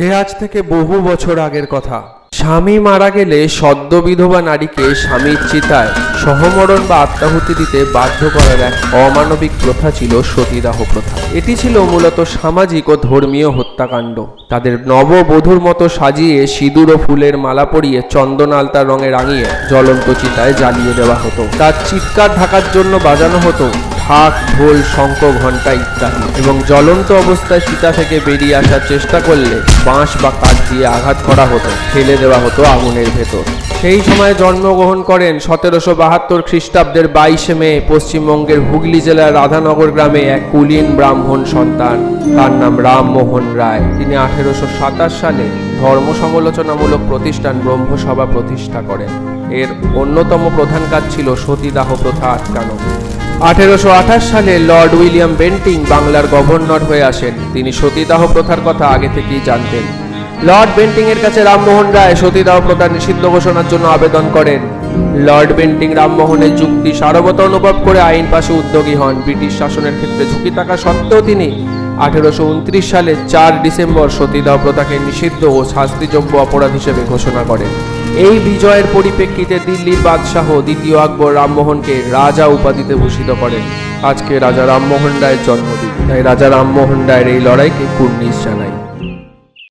সে আজ থেকে বহু বছর আগের কথা। স্বামী মারা গেলে সদ্য বিধবা নারীকে স্বামীর চিতায় সহমরণ বা আত্মাহুতি দিতে বাধ্য করার এক অমানবিক প্রথা ছিল সতীদাহ প্রথা। এটি ছিল মূলত সামাজিক ও ধর্মীয় হত্যাকাণ্ড। তাদের নববধূর মতো সাজিয়ে সিঁদুর ও ফুলের মালা পরিয়ে চন্দন আলতার রঙে রাঙিয়ে জ্বলন্ত চিতায় জ্বালিয়ে দেওয়া হতো। তার চিৎকার ঢাকার জন্য বাজানো হতো। ঢাক ঢোল, শঙ্খ, ঘণ্টা ইত্যাদি। এবং জ্বলন্ত অবস্থায় সীতা থেকে বেরিয়ে আসার চেষ্টা করলে বাঁশ বা কাঠ দিয়ে আঘাত করা হতো, ফেলে দেওয়া হতো আগুনের ভেতর। সেই সময় জন্মগ্রহণ করেন সতেরোশো বাহাত্তর খ্রিস্টাব্দের বাইশে মে, পশ্চিমবঙ্গের হুগলি জেলার রাধানগর গ্রামে এক কুলীন ব্রাহ্মণ সন্তান। তার নাম রামমোহন রায়। তিনি আঠেরোশো সাতাশ সালে ধর্ম সমালোচনামূলক প্রতিষ্ঠান ব্রহ্মসভা প্রতিষ্ঠা করেন। এর অন্যতম প্রধান কাজ ছিল সতীদাহ প্রথা আটকানো। আঠেরোশো আঠাশ সালে লর্ড উইলিয়াম বেন্টিং বাংলার গভর্নর হয়ে আসেন। তিনি সতীদাহ প্রথার কথা আগে থেকেই জানতেন। লর্ড বেন্টিং এর কাছে রামমোহন রায় সতীদাহ প্রথা নিষিদ্ধ ঘোষণার জন্য আবেদন করেন। লর্ড বেন্টিং রামমোহনের যুক্তি সারবত অনুভব করে আইন পাশে উদ্যোগী হন। ব্রিটিশ শাসনের ক্ষেত্রে ঝুঁকি থাকা সত্ত্বেও তিনি আঠেরোশো উনত্রিশ সালে চার ডিসেম্বর সতীদাহ প্রথাকে নিষিদ্ধ ও শাস্তিযোগ্য অপরাধ হিসেবে ঘোষণা করেন। এই বিজয়ের পরিপ্রেক্ষিতে দিল্লির বাদশাহ দ্বিতীয় আকবর রামমোহনকে রাজা উপাধিতে ভূষিত করেন। আজকে রাজা রামমোহন রায়ের জন্মদিন। তাই রাজা রামমোহন রায়ের এই লড়াইকে কুর্নিশ জানাই।